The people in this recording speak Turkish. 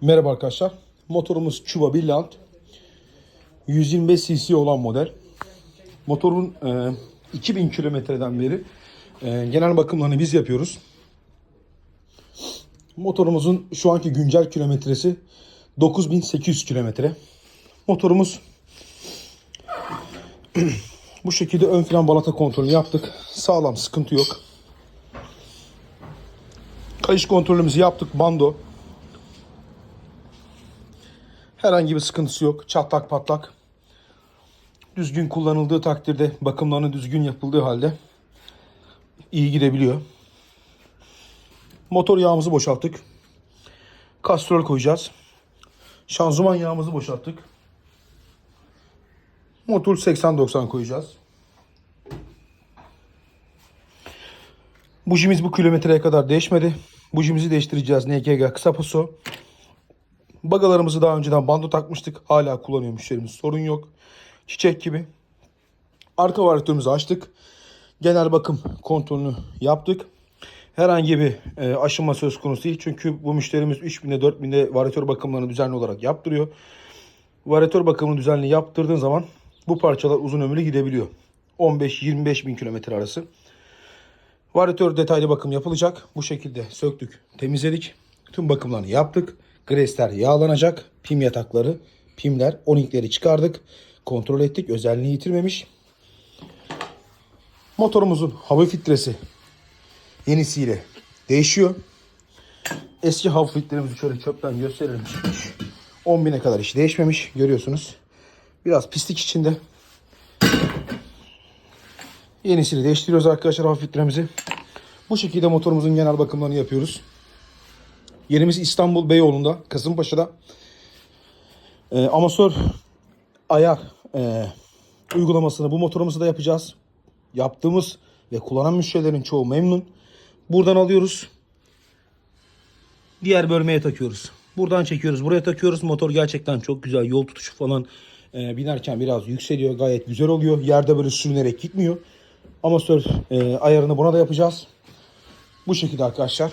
Merhaba arkadaşlar. Motorumuz Chuba Billant. 125 cc olan model. Motorun e, 2000 kilometreden beri e, genel bakımlarını biz yapıyoruz. Motorumuzun şu anki güncel kilometresi 9800 kilometre. Motorumuz bu şekilde ön fren balata kontrolünü yaptık. Sağlam sıkıntı yok. Kayış kontrolümüzü yaptık. Bando. Herhangi bir sıkıntısı yok. Çatlak patlak. Düzgün kullanıldığı takdirde bakımlarının düzgün yapıldığı halde iyi gidebiliyor. Motor yağımızı boşalttık. Kastrol koyacağız. Şanzıman yağımızı boşalttık. Motul 80-90 koyacağız. Bujimiz bu kilometreye kadar değişmedi. Bujimizi değiştireceğiz. NKG kısa paso. Bagalarımızı daha önceden bando takmıştık. Hala kullanıyor müşterimiz. Sorun yok. Çiçek gibi. Arka varyatörümüzü açtık. Genel bakım kontrolünü yaptık. Herhangi bir e, aşınma söz konusu değil. Çünkü bu müşterimiz 3000'de 4000'de varyatör bakımlarını düzenli olarak yaptırıyor. Varyatör bakımını düzenli yaptırdığın zaman bu parçalar uzun ömürlü gidebiliyor. 15-25 bin kilometre arası. Varyatör detaylı bakım yapılacak. Bu şekilde söktük, temizledik. Tüm bakımlarını yaptık. Gresler yağlanacak. Pim yatakları, pimler, onikleri çıkardık. Kontrol ettik. Özelliğini yitirmemiş. Motorumuzun hava filtresi yenisiyle değişiyor. Eski hava filtrelerimizi şöyle çöpten gösterelim. 10 bine kadar hiç değişmemiş. Görüyorsunuz. Biraz pislik içinde. Yenisini değiştiriyoruz arkadaşlar hava filtremizi. Bu şekilde motorumuzun genel bakımlarını yapıyoruz. Yerimiz İstanbul Beyoğlu'nda, Kasımpaşa'da. Ee, amasör ayar e, uygulamasını bu motorumuzu da yapacağız. Yaptığımız ve kullanan müşterilerin çoğu memnun. Buradan alıyoruz. Diğer bölmeye takıyoruz. Buradan çekiyoruz. Buraya takıyoruz. Motor gerçekten çok güzel. Yol tutuşu falan e, binerken biraz yükseliyor. Gayet güzel oluyor. Yerde böyle sürünerek gitmiyor. Amasör e, ayarını buna da yapacağız. Bu şekilde arkadaşlar.